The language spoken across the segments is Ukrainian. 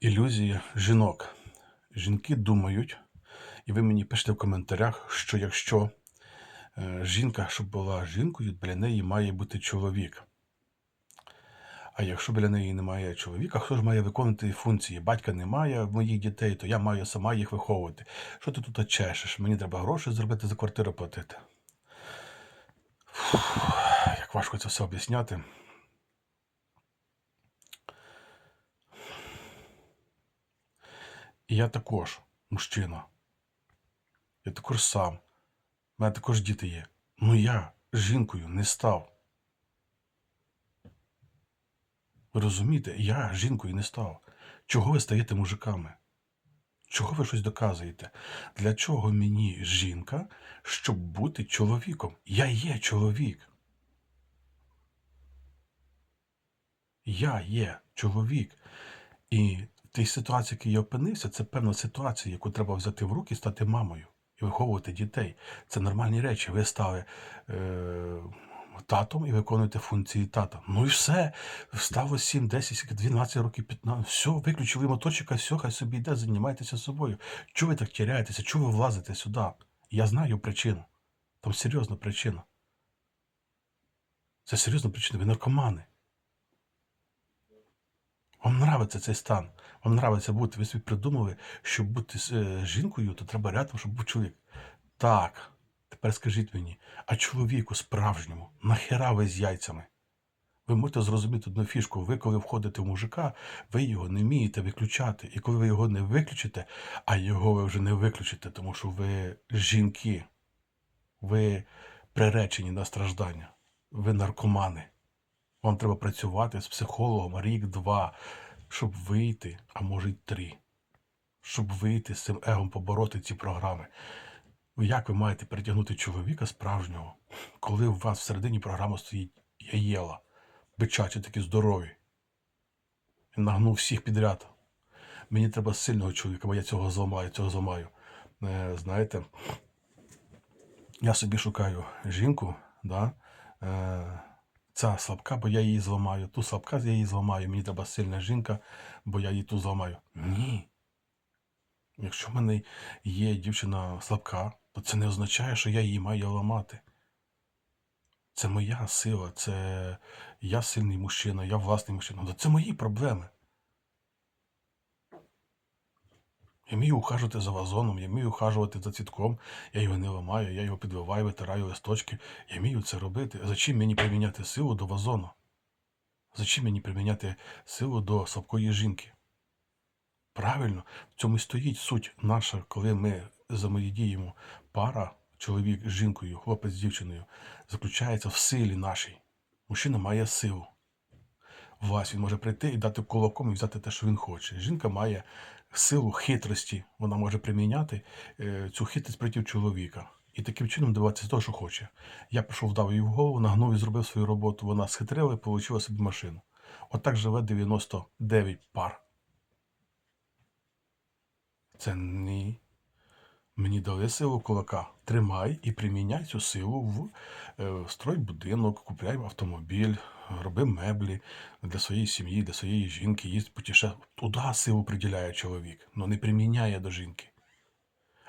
Ілюзія жінок. Жінки думають, і ви мені пишете в коментарях, що якщо е, жінка, щоб була жінкою, біля неї має бути чоловік. А якщо біля неї немає чоловіка, хто ж має виконувати функції? Батька немає моїх дітей, то я маю сама їх виховувати. Що ти тут чешеш? Мені треба гроші зробити за квартиру платити. Фух, як важко це все об'ясняти. І я також мужчина. Я також сам. У мене також діти є. Ну я жінкою не став. Ви розумієте, я жінкою не став. Чого ви стаєте мужиками? Чого ви щось доказуєте? Для чого мені жінка, щоб бути чоловіком? Я є чоловік. Я є чоловік. І тій ситуації, в якій я опинився, це певна ситуація, яку треба взяти в руки стати мамою і виховувати дітей. Це нормальні речі. Ви стали е, татом і виконуєте функції тата. Ну і все. Стало 7, 10, 12 років, 15. Все, виключили моторчика, все, хай собі йде, займайтеся собою. Чого ви так тіряєтеся? Чого ви влазите сюди? Я знаю причину. Там серйозна причина. Це серйозна причина. Ви наркомани. Нравиться цей стан, вам нравиться бути. Ви собі придумали, щоб бути е, жінкою, то треба рядом, щоб був чоловік. Так, тепер скажіть мені, а чоловіку справжньому, нахера ви з яйцями? Ви можете зрозуміти одну фішку, ви коли входите в мужика, ви його не вмієте виключати. І коли ви його не виключите, а його ви вже не виключите, тому що ви жінки, ви приречені на страждання, ви наркомани. Вам треба працювати з психологом рік-два, щоб вийти, а може й три. Щоб вийти з цим егом, побороти ці програми. Як ви маєте перетягнути чоловіка справжнього, коли у вас всередині програми стоїть яєла, бичачі такі здорові? Нагнув всіх підряд. Мені треба сильного чоловіка, бо я цього зламаю, цього зламаю. Е, знаєте, я собі шукаю жінку, да? е, ця слабка, бо я її зламаю. Ту слабка я її зламаю. Мені треба сильна жінка, бо я її ту зламаю. Ні. Якщо в мене є дівчина слабка, то це не означає, що я її маю ламати. Це моя сила, це я сильний мужчина, я власний мужчина. Це мої проблеми. Я вмію ухажувати за вазоном, я вмію ухажувати за цвітком, я його не ламаю, я його підвиваю, витираю листочки. Я вмію це робити. Зачем мені приміняти силу до вазону? Зачем мені приміняти силу до слабкої жінки? Правильно, в цьому і стоїть суть наша, коли ми взаємодіємо пара, чоловік з жінкою, хлопець з дівчиною, заключається в силі нашій. Мужчина має силу. Власть він може прийти і дати кулаком і взяти те, що він хоче. Жінка має силу хитрості, вона може приміняти е, цю хитрість проти чоловіка. І таким чином добиватися того, що хоче. Я пішов, дав їй в голову, нагнув і зробив свою роботу. Вона схитрила і отримала собі машину. Отак живе 99 пар. Це ні. Мені дали силу кулака. Тримай і приміняй цю силу в е, строй будинок, купляй автомобіль, роби меблі для своєї сім'ї, для своєї жінки, їсть потіша. Туди силу приділяє чоловік, але не приміняє до жінки.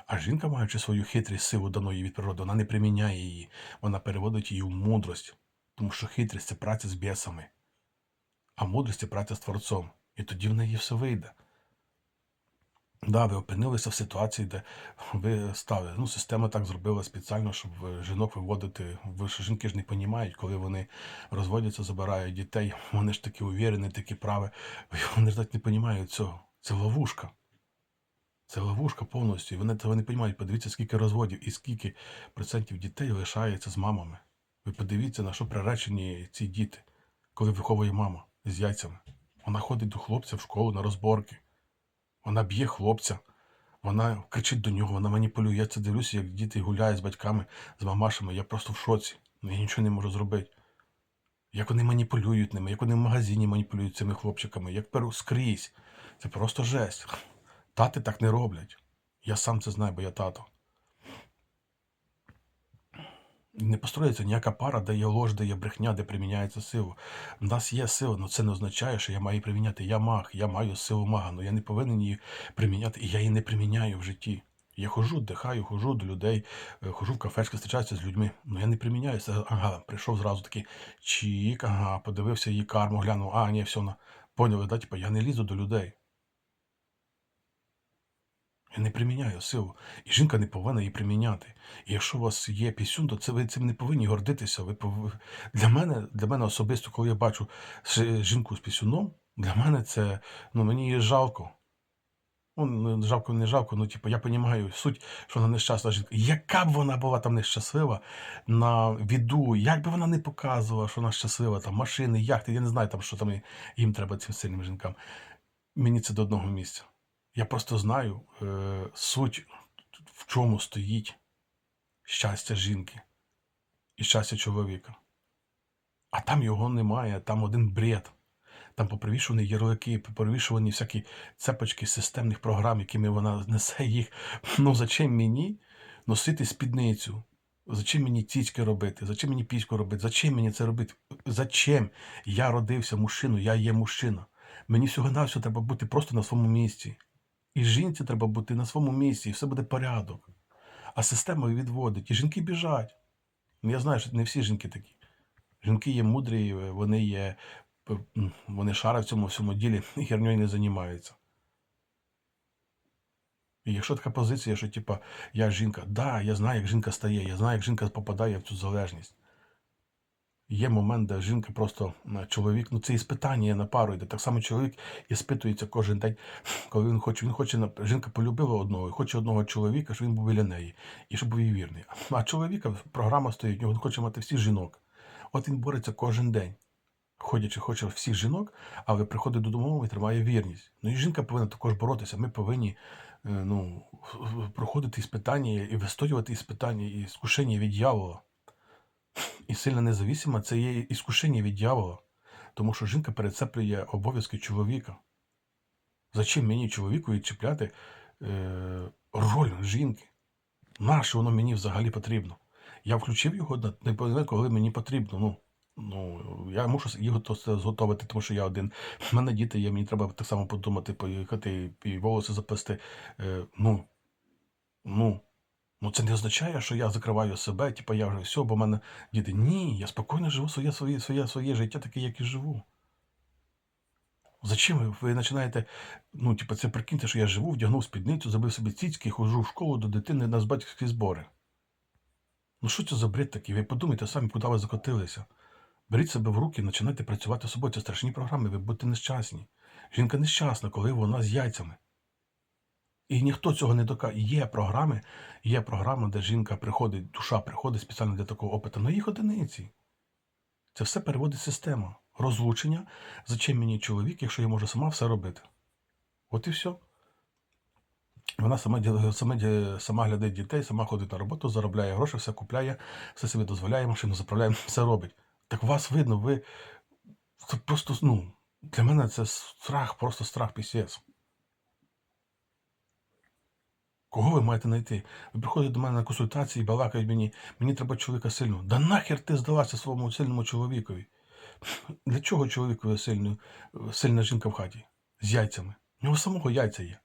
А жінка, маючи свою хитрість, силу дану їй від природи, вона не приміняє її, вона переводить її в мудрость, тому що хитрість це праця з бісами, а мудрість це праця з творцом. І тоді в неї все вийде. Да, ви опинилися в ситуації, де ви стали. Ну, система так зробила спеціально, щоб жінок виводити. Ви ж жінки ж не розуміють, коли вони розводяться, забирають дітей. Вони ж такі увірені, такі праві. Вони ж так не розуміють цього. Це ловушка. Це ловушка повністю. І вони того не розуміють. Подивіться, скільки розводів і скільки процентів дітей лишається з мамами. Ви подивіться, на що приречені ці діти, коли виховує мама з яйцями. Вона ходить до хлопця в школу на розборки. Вона б'є хлопця, вона кричить до нього, вона маніпулює. Я це дивлюся, як діти гуляють з батьками, з мамашами. Я просто в шоці. Ну, Я нічого не можу зробити. Як вони маніпулюють ними, як вони в магазині маніпулюють цими хлопчиками, як перу скрізь. Це просто жесть. Тати так не роблять. Я сам це знаю, бо я тато. Не построїться ніяка пара, де є ложь, де є брехня, де приміняється сила. У нас є сила, але це не означає, що я маю її приміняти. Я маг, я маю силу мага, але я не повинен її приміняти, і я її не приміняю в житті. Я хожу, дихаю, хожу до людей, е, хожу в кафешки, зустрічаюся з людьми. Ну я не приміняю це. Ага, прийшов зразу такий чік, ага, подивився її карму, глянув, а, ні, все, вона. Поняли, да? Типа, я не лізу до людей. Я не приміняю силу. І жінка не повинна її приміняти. І якщо у вас є пісюн, то це ви цим не повинні гордитися. Ви пов... Для мене, для мене особисто, коли я бачу жінку з пісюном, для мене це ну мені її жалко. Ну, жалко, не жалко, ну типу, я розумію суть, що вона нещасна жінка. Яка б вона була там нещаслива на віду, як би вона не показувала, що вона щаслива, там машини, яхти, я не знаю, там, що там їм треба цим сильним жінкам. Мені це до одного місця. Я просто знаю е, суть, в чому стоїть щастя жінки і щастя чоловіка. А там його немає, там один бред. Там попривішувані ярлики, попривішувані всякі цепочки системних програм, якими вона несе їх. Ну зачем мені носити спідницю? Зачем мені тічки робити? Зачем мені піську робити? Зачем мені це робити? Зачем? Я родився мужчиною, я є мужчина. Мені всього на всього треба бути просто на своєму місці. І жінці треба бути на своєму місці, і все буде порядок. А система відводить, і жінки біжать. Ну, Я знаю, що не всі жінки такі. Жінки є мудрі, вони є, вони шарять в цьому всьому ділі і херньою не займаються. І якщо така позиція, що типа я жінка, да, я знаю, як жінка стає, я знаю, як жінка попадає в цю залежність. Є момент, де жінка просто чоловік, ну це іспитання на пару йде. Так само чоловік іспитується кожен день, коли він хоче. Він хоче жінка полюбила одного і хоче одного чоловіка, щоб він був біля неї, і щоб був їй вірний. А чоловіка програма стоїть, в нього хоче мати всіх жінок. От він бореться кожен день. Ходячи, хоче всіх жінок, але приходить додому і тримає вірність. Ну і жінка повинна також боротися. Ми повинні е, ну, проходити іспитання і вистоювати іспитання і скушення від дьявола. І сильна независима це є іскушення від дьявола. Тому що жінка перецеплює обов'язки чоловіка. Зачем мені чоловіку відчіпляти е, роль жінки? Нащо воно мені взагалі потрібно? Я включив його не коли мені потрібно. Ну, ну, я мушу його то зготовити, тому що я один. У мене діти є, мені треба так само подумати, поїхати і волоси заплести. Е, ну, ну, ну, це не означає, що я закриваю себе, типу я вже все, бо в мене діти. Ні, я спокійно живу своє, своє, своє, своє життя, таке, як і живу. Зачем ви, ви починаєте, ну, типу, це прикиньте, що я живу, вдягнув спідницю, забив собі цицьки, ходжу в школу до дитини на батьківські збори. Ну що це за бред такий? Ви подумайте самі, куди ви закотилися. Беріть себе в руки, починайте працювати з собою. Це страшні програми, ви будете нещасні. Жінка нещасна, коли вона з яйцями. І ніхто цього не докаже. Є програми, є програма, де жінка приходить, душа приходить спеціально для такого опиту, але їх одиниці. Це все переводить система. Розлучення. Зачем мені чоловік, якщо я можу сама все робити? От і все. Вона сама, сама, сама глядить дітей, сама ходить на роботу, заробляє гроші, все купляє, все собі дозволяє, машину заправляє, все робить. Так вас видно, ви це просто, ну, для мене це страх, просто страх пісець. Кого ви маєте знайти? Ви приходите до мене на консультації, і балакають мені, мені треба чоловіка сильного. Да нахер ти здалася своєму сильному чоловікові? Для чого чоловікові сильну, сильна жінка в хаті? З яйцями. У нього самого яйця є.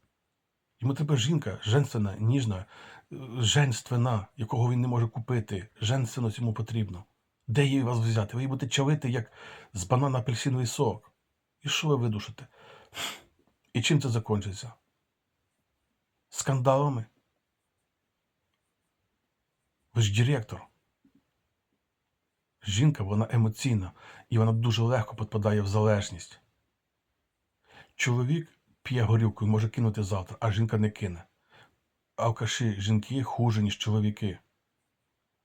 Йому треба жінка, женственна, ніжна, е, женственна, якого він не може купити. Женственность йому потрібно. Де її вас взяти? Ви її будете чавити, як з банана апельсиновий сок. І що ви видушите? І чим це закінчиться? Скандалами? Ви ж директор. Жінка, вона емоційна, і вона дуже легко підпадає в залежність. Чоловік п'є горілку і може кинути завтра, а жінка не кине. Алкаші, жінки хуже, ніж чоловіки.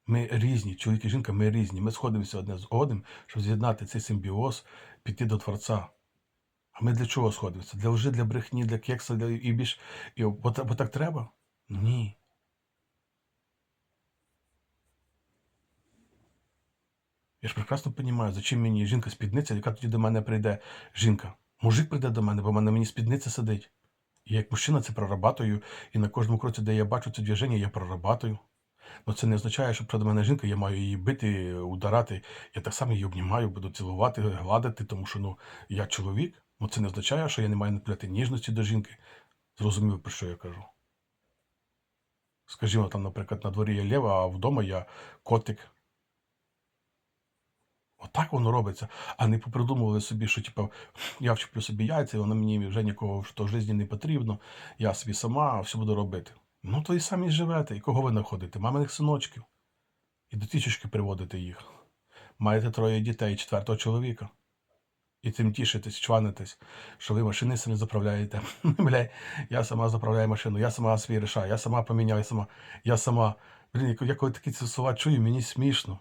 Ми різні, чоловік і жінка, ми різні. Ми сходимося одне з одним, щоб з'єднати цей симбіоз, піти до Творця. Ми для чого сходимося? Для лжи, для брехні, для кекса, для і більш. І бо, бо так треба? Ні. Я ж прекрасно розумію, зачем мені жінка спідниця, яка тоді до мене прийде жінка. Мужик прийде до мене, бо в мене мені спідниця сидить. І як мужчина це прорабатую, і на кожному кроці, де я бачу це движення, я прорабатую. Ну це не означає, що проти мене жінка, я маю її бити, ударати. Я так само її обнімаю, буду цілувати, гладити, тому що ну, я чоловік. Ну це не означає, що я не маю напляти ніжності до жінки. Зрозумів, про що я кажу. Скажімо, там, наприклад, на дворі є лєва, а вдома я котик. Отак воно робиться, а не попридумували собі, що типу, я вчеплю собі яйця, воно мені вже нікого в житті не потрібно, я собі сама все буду робити. Ну, то і самі живете. І кого ви знаходите? Маминих синочків. І до тічечки приводите їх. Маєте троє дітей, четвертого чоловіка. І цим тішитесь, чванитесь, що ви машини самі заправляєте. Бля, я сама заправляю машину, я сама свій рішаю, я сама поміняю, я сама, я сама. Блін, я коли такі ці слова чую, мені смішно.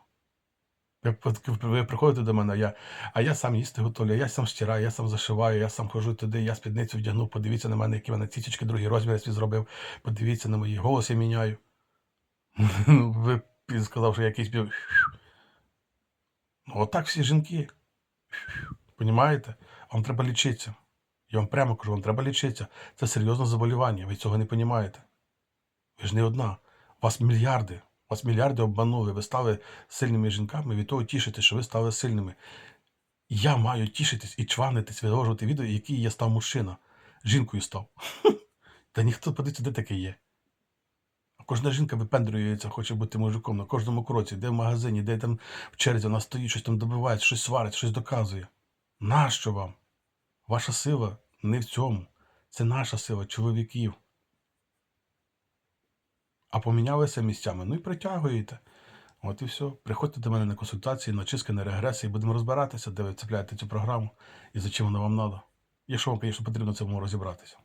Ви приходите до мене, я, а я сам їсти готовлю, я сам стираю, я сам зашиваю, я сам ходжу туди, я спідницю вдягнув, подивіться на мене, які в мене цічечки, другий розмір я свій зробив, подивіться на мої голос я міняю. Ну, Ви сказав, що я якийсь. Ну, отак всі жінки. Понімаєте? Вам треба лічитися. Я вам прямо кажу, вам треба лічитися. Це серйозне заболівання, ви цього не розумієте. Ви ж не одна. Вас мільярди. Вас мільярди обманули. Ви стали сильними жінками, від того тішите, що ви стали сильними. Я маю тішитись і чванитись, виложувати відео, який я став мужчина. Жінкою став. Та ніхто подивиться, де таке є. А Кожна жінка випендрюється, хоче бути мужиком на кожному кроці, де в магазині, де там в черзі вона стоїть, щось там добивається, щось сварить, щось доказує. Нащо вам? Ваша сила не в цьому. Це наша сила, чоловіків. А помінялися місцями, ну і притягуєте. От і все. Приходьте до мене на консультації, на чистки, на регресії, будемо розбиратися, де ви цепляєте цю програму і за чим вона вам треба. Якщо вам, звісно, потрібно в цьому розібратися.